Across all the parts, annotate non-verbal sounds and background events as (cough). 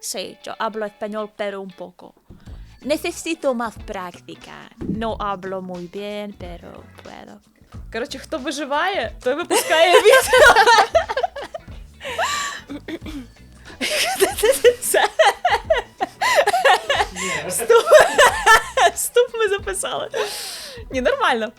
Sí, yo hablo español, pero un poco. Necesito más práctica. No hablo muy bien, pero puedo. Коротше, хто виживає, той випускає відео. Це. Стоп. (laughs) Стоп, ми записали. Ні, нормально.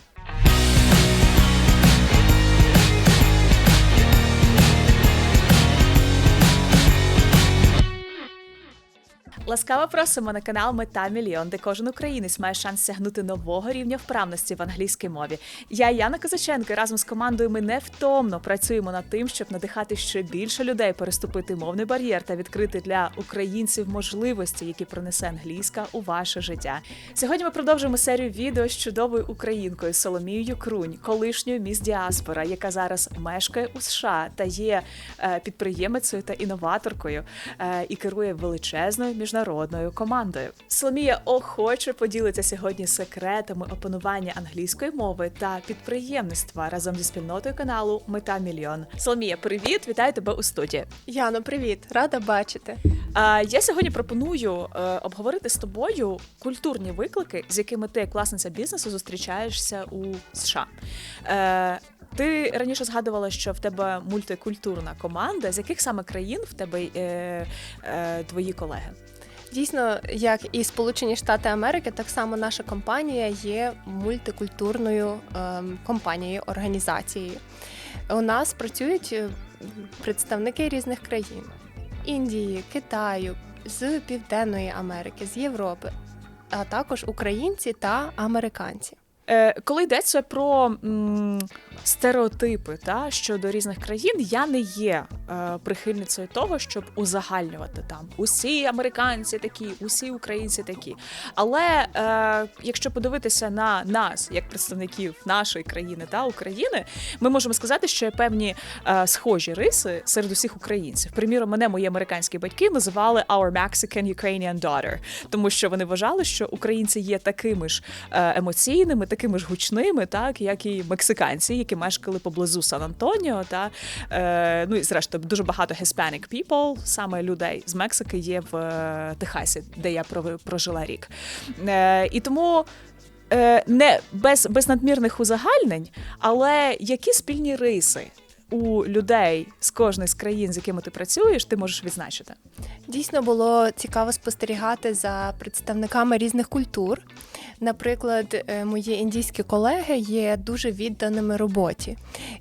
Ласкаво просимо на канал Мета Мільйон, де кожен українець має шанс сягнути нового рівня вправності в англійській мові. Я Яна Козаченко разом з командою ми невтомно працюємо над тим, щоб надихати ще більше людей переступити мовний бар'єр та відкрити для українців можливості, які принесе англійська у ваше життя. Сьогодні ми продовжуємо серію відео з чудовою українкою Соломією Крунь, колишньою міс Діаспора, яка зараз мешкає у США та є е, підприємицею та інноваторкою е, і керує величезною міжнародною командою. Соломія охоче поділиться сьогодні секретами опанування англійської мови та підприємництва разом зі спільнотою каналу Мета Мільйон. Соломія, привіт! Вітаю тебе у студії. Яно, привіт, рада бачити. А, я сьогодні пропоную е, обговорити з тобою культурні виклики, з якими ти, як власниця бізнесу, зустрічаєшся у США. Е, ти раніше згадувала, що в тебе мультикультурна команда. З яких саме країн в тебе е, е, твої колеги? Дійсно, як і Сполучені Штати Америки, так само наша компанія є мультикультурною ем, компанією, організацією. У нас працюють е, представники різних країн: Індії, Китаю, з Південної Америки, з Європи, а також українці та американці. Е, коли йдеться про м, стереотипи та щодо різних країн, я не є е, прихильницею того, щоб узагальнювати там усі американці такі, усі українці такі. Але е, якщо подивитися на нас, як представників нашої країни та України, ми можемо сказати, що є певні е, схожі риси серед усіх українців. Приміром, мене мої американські батьки називали our Mexican Ukrainian daughter, тому що вони вважали, що українці є такими ж е, емоційними, такими ж гучними, так як і мексиканці, які мешкали поблизу Сан Антоніо. Та е, ну і зрештою дуже багато Hispanic people, саме людей з Мексики, є в е, Техасі, де я прожила рік. Е, і тому. е, Не без, без надмірних узагальнень, але які спільні риси у людей з кожної з країн, з якими ти працюєш, ти можеш відзначити? Дійсно було цікаво спостерігати за представниками різних культур. Наприклад, е, мої індійські колеги є дуже відданими роботі,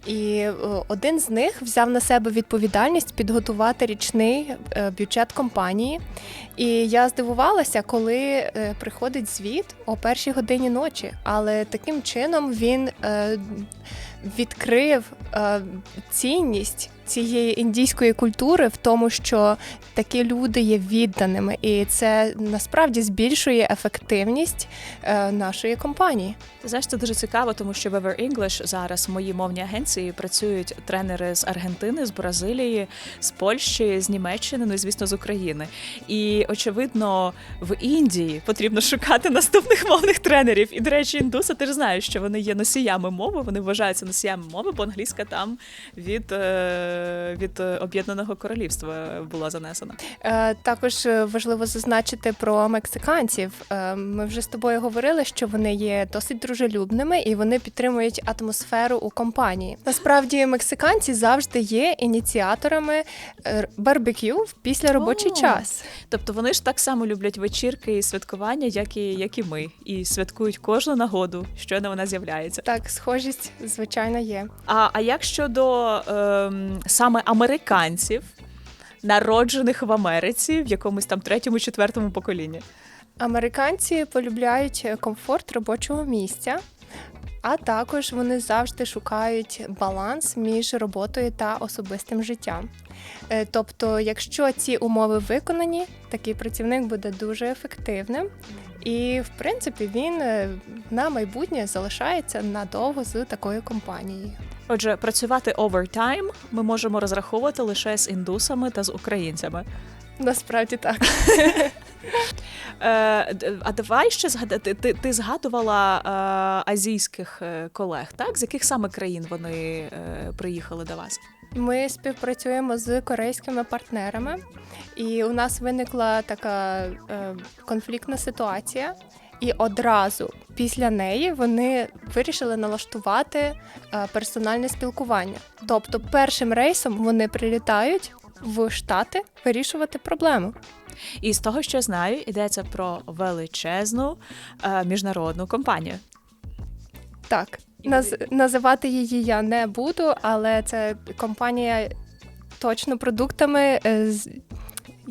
і е, один з них взяв на себе відповідальність підготувати річний е, бюджет компанії. І я здивувалася, коли приходить звіт о першій годині ночі, але таким чином він відкрив е, цінність цієї індійської культури в тому, що такі люди є відданими, і це насправді збільшує ефективність е, нашої компанії. Ти знаєш, це дуже цікаво, тому що в Ever English зараз в моїй мовній агенції працюють тренери з Аргентини, з Бразилії, з Польщі, з Німеччини, ну і звісно з України. І очевидно, в Індії потрібно шукати наступних мовних тренерів. І до речі, індуси, ти ж знаєш, що вони є носіями мови, вони вважаються носіями мови, бо англійська там від, е, від е, об'єднаного королівства була занесена. Е, Також е, важливо зазначити про мексиканців. Е, Ми вже з тобою говорили, що вони є досить дружелюбними і вони підтримують атмосферу у компанії. Насправді, мексиканці завжди є ініціаторами е, барбекю в післяробочий О. час. Тобто вони ж так само люблять вечірки і святкування, як і, як і ми, і святкують кожну нагоду, щойно вона з'являється. Так, схожість, звичайно, є. А, а як щодо ем, саме американців, народжених в Америці в якомусь там третьому, четвертому поколінні? Американці полюбляють комфорт робочого місця, а також вони завжди шукають баланс між роботою та особистим життям. Е, Тобто, якщо ці умови виконані, такий працівник буде дуже ефективним, і в принципі він е, на майбутнє залишається надовго з такою компанією. Отже, працювати овертайм ми можемо розраховувати лише з індусами та з українцями. Насправді так. (laughs) Е, а давай ще згадати. Ти, ти згадувала е, азійських е, колег, так? З яких саме країн вони приїхали до вас? Ми співпрацюємо з корейськими партнерами, і у нас виникла така конфліктна ситуація. І одразу після неї вони вирішили налаштувати е, персональне спілкування. Тобто, першим рейсом вони прилітають в Штати вирішувати проблему. І з того, що знаю, йдеться про величезну е, міжнародну компанію. Так, наз, називати її я не буду, але це компанія точно продуктами.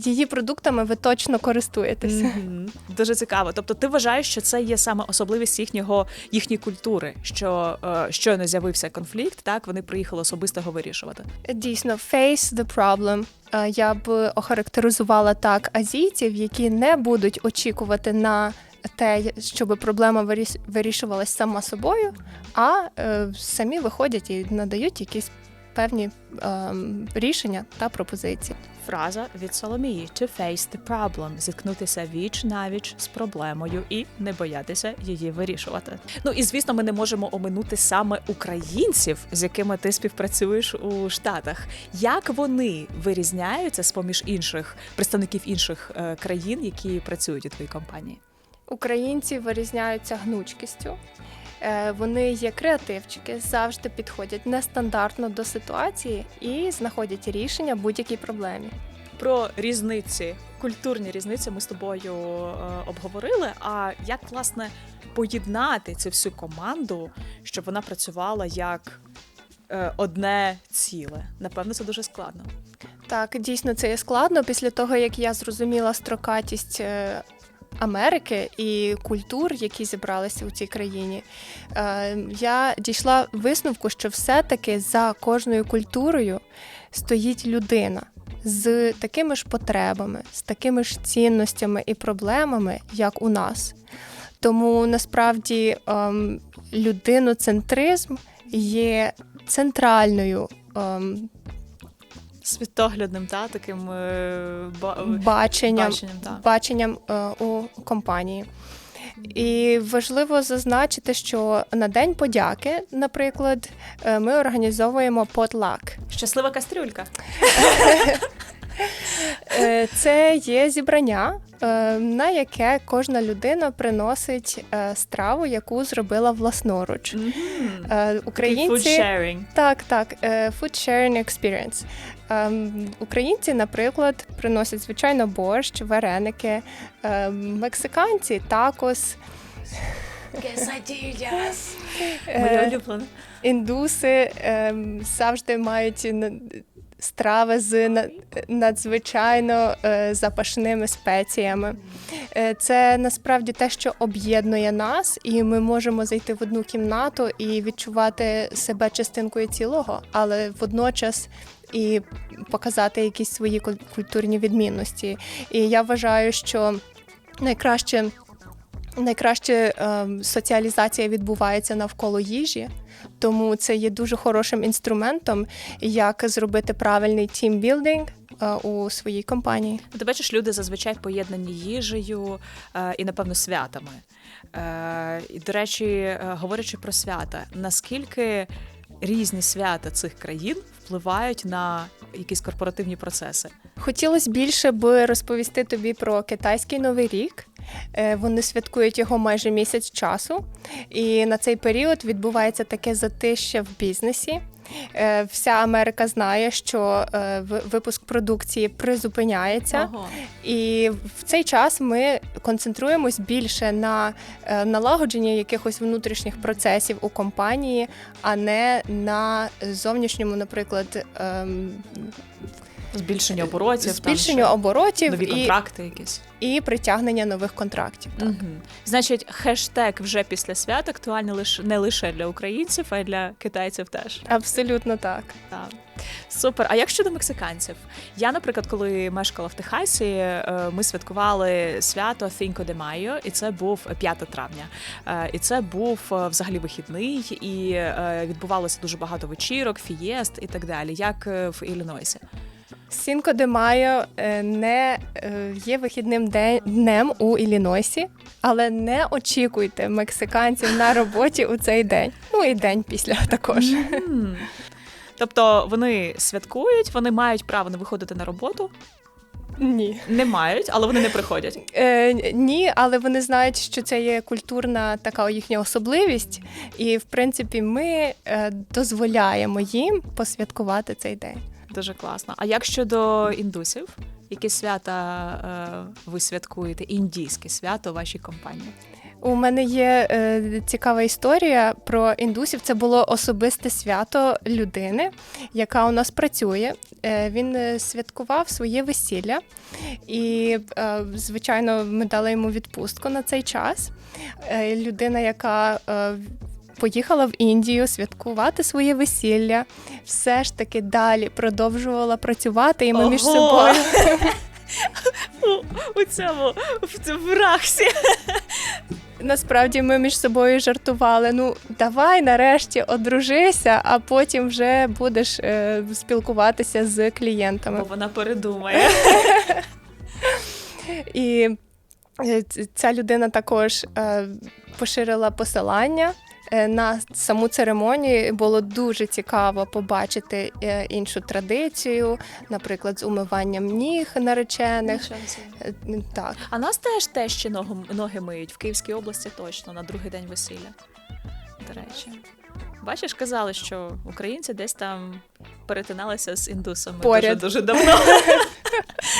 Е, Її продуктами ви точно користуєтеся. Мгм. Дуже цікаво. Тобто, ти вважаєш, що це є саме особливість їхнього їхньої культури, що е, щойно з'явився конфлікт, так вони приїхали особисто його вирішувати. Дійсно, face the problem. Е, Я б охарактеризувала так азійців, які не будуть очікувати на те, щоб проблема виріс- вирішувалась сама собою, а е, самі виходять і надають якісь певні ем, рішення та пропозиції. Фраза від Соломії to face the problem – зіткнутися віч навіч з проблемою і не боятися її вирішувати. Ну і звісно, ми не можемо оминути саме українців, з якими ти співпрацюєш у Штатах. Як вони вирізняються з поміж інших представників інших е, країн, які працюють у твоїй компанії? Українці вирізняються гнучкістю. Е, Вони є креативчики, завжди підходять нестандартно до ситуації і знаходять рішення будь-якій проблемі. Про різниці, культурні різниці ми з тобою е, обговорили. А як власне поєднати цю всю команду, щоб вона працювала як е, одне ціле? Напевно, це дуже складно. Так, дійсно, це є складно. Після того, як я зрозуміла строкатість Америки і культур, які зібралися у цій країні, е, я дійшла висновку, що все-таки за кожною культурою стоїть людина з такими ж потребами, з такими ж цінностями і проблемами, як у нас. Тому насправді ем, людиноцентризм є центральною ем, Світоглядним та таким е, ба- баченням, баченням. Та. баченням е, у компанії. І важливо зазначити, що на День подяки, наприклад, е, ми організовуємо потлак. Щаслива кастрюлька. (laughs) Е, Це є зібрання, е, на яке кожна людина приносить е, страву, яку зробила власноруч. Е, Українці food sharing. Так, так, food sharing experience. Ем, Українці, наприклад, приносять звичайно борщ, вареники, ем, мексиканці такос, Моє е, улюблене. індуси ем, завжди мають страви з надзвичайно е, запашними спеціями. Е, Це насправді те, що об'єднує нас, і ми можемо зайти в одну кімнату і відчувати себе частинкою цілого, але водночас і показати якісь свої куль- культурні відмінності. І я вважаю, що найкраще. Найкраще ем, соціалізація відбувається навколо їжі, тому це є дуже хорошим інструментом, як зробити правильний тімбілдинг е, у своїй компанії. Ти бачиш, люди зазвичай поєднані їжею е, і, напевно, святами. Е, і, до речі, е, говорячи про свята, наскільки різні свята цих країн впливають на якісь корпоративні процеси? Хотілося більше би розповісти тобі про китайський новий рік. Е, Вони святкують його майже місяць часу, і на цей період відбувається таке затища в бізнесі. Е, Вся Америка знає, що е, випуск продукції призупиняється. Ого. І в цей час ми концентруємось більше на налагодженні якихось внутрішніх процесів у компанії, а не на зовнішньому, наприклад, ем, Збільшення оборотів, збільшенню там, оборотів нові і, контракти якісь. і притягнення нових контрактів. Так. Мгм. Значить, хештег вже після свят актуальний лише не лише для українців, а й для китайців теж. Абсолютно так. Так. Супер. А як щодо мексиканців? Я, наприклад, коли мешкала в Техасі, е, ми святкували свято Cinco de Mayo, і це був 5 травня. Е, І це був е, взагалі вихідний, і відбувалося дуже багато вечірок, фієст і так далі, як в Іллінойсі. Сінко де Майо е, не е, є вихідним днем у Іллінойсі, але не очікуйте мексиканців на роботі у цей день. Ну і день після (laughs) також. М. Тобто вони святкують, вони мають право не виходити на роботу, Ні. не мають, але вони не приходять. Е, ні, але вони знають, що це є культурна така їхня особливість, і в принципі ми е, дозволяємо їм посвяткувати цей день. Дуже класно. А як щодо індусів? Які свята е, ви святкуєте? Індійське свято вашій компанії? У мене є е, цікава історія про індусів. Це було особисте свято людини, яка у нас працює. Е, він е, святкував своє весілля, і, е, звичайно, ми дали йому відпустку на цей час. Е, людина, яка е, Поїхала в Індію святкувати своє весілля, все ж таки далі продовжувала працювати, і ми між собою У, (laughs) у цьому в, в рахсі. Насправді ми між собою жартували. Ну, давай нарешті одружися, а потім вже будеш е, спілкуватися з клієнтами. Бо вона передумає. І е, ця людина також е, поширила посилання. Е, На саму церемонію було дуже цікаво побачити е, іншу традицію, наприклад, з умиванням ніг наречених. Е, Так, А нас теж тещі ноги, ноги миють в Київській області точно на другий день весілля. До речі. Бачиш, казали, що українці десь там перетиналися з індусами Поряд. дуже дуже давно. (laughs)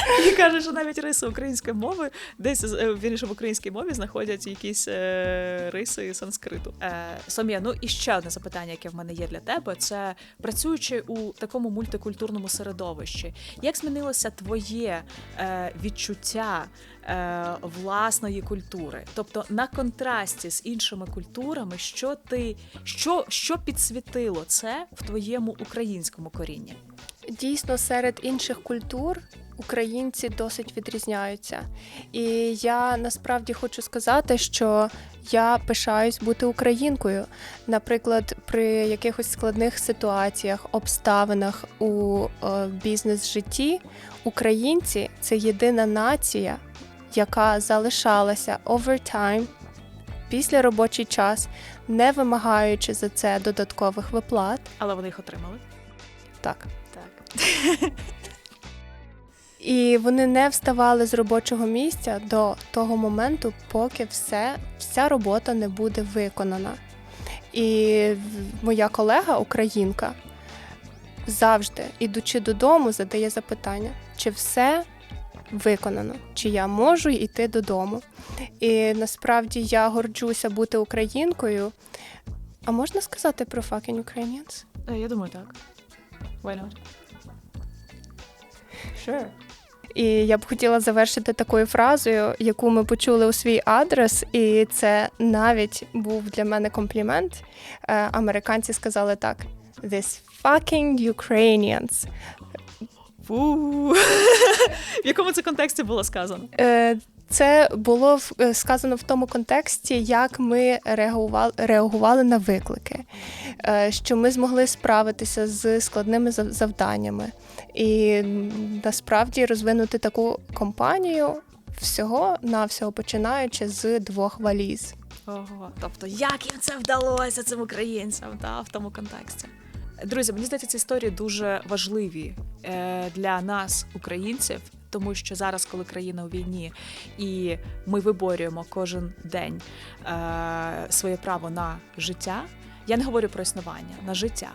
(laughs) І каже, що навіть риси української мови, десь е, вірніше в українській мові знаходять якісь е, риси санскриту. Е, Сомія, ну і ще одне запитання, яке в мене є для тебе, це працюючи у такому мультикультурному середовищі, як змінилося твоє е, відчуття е, власної культури? Тобто на контрасті з іншими культурами, що ти що, що підсвітило це в твоєму українському корінні? Дійсно, серед інших культур українці досить відрізняються. І я насправді хочу сказати, що я пишаюсь бути українкою. Наприклад, при якихось складних ситуаціях, обставинах у е, бізнес-житті українці це єдина нація, яка залишалася овертайм після робочий час, не вимагаючи за це додаткових виплат. Але вони їх отримали. Так. Так. (laughs) І вони не вставали з робочого місця до того моменту, поки все, вся робота не буде виконана. І моя колега, українка, завжди, ідучи додому, задає запитання, чи все виконано, чи я можу йти додому. І насправді я горджуся бути українкою. А можна сказати про fucking Ukrainians? Е, Я думаю, так. Why not? Sure. І я б хотіла завершити такою фразою, яку ми почули у свій адрес, і це навіть був для мене комплімент. Е, Американці сказали так: This fucking Ukrainians. (laughs) В якому це контексті було сказано? Це було е, сказано в тому контексті, як ми реагували, реагували на виклики, Е, що ми змогли справитися з складними зав- завданнями і насправді розвинути таку компанію всього навсього починаючи з двох валіз. Ого. Тобто, як їм це вдалося цим українцям та, в тому контексті? Друзі, мені здається, ці історії дуже важливі е, для нас, українців, тому що зараз, коли країна у війні, і ми виборюємо кожен день е, своє право на життя. Я не говорю про існування на життя.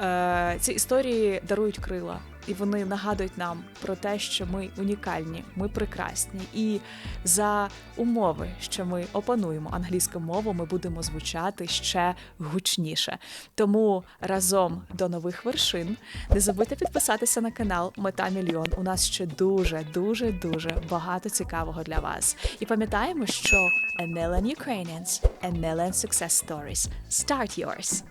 Е, ці історії дарують крила, і вони нагадують нам про те, що ми унікальні, ми прекрасні. І за умови, що ми опануємо англійську мову, ми будемо звучати ще гучніше. Тому разом до нових вершин не забудьте підписатися на канал Мета Мільйон. У нас ще дуже, дуже, дуже багато цікавого для вас. І пам'ятаємо, що A Million Ukrainians, A Million Success Stories. Start yours!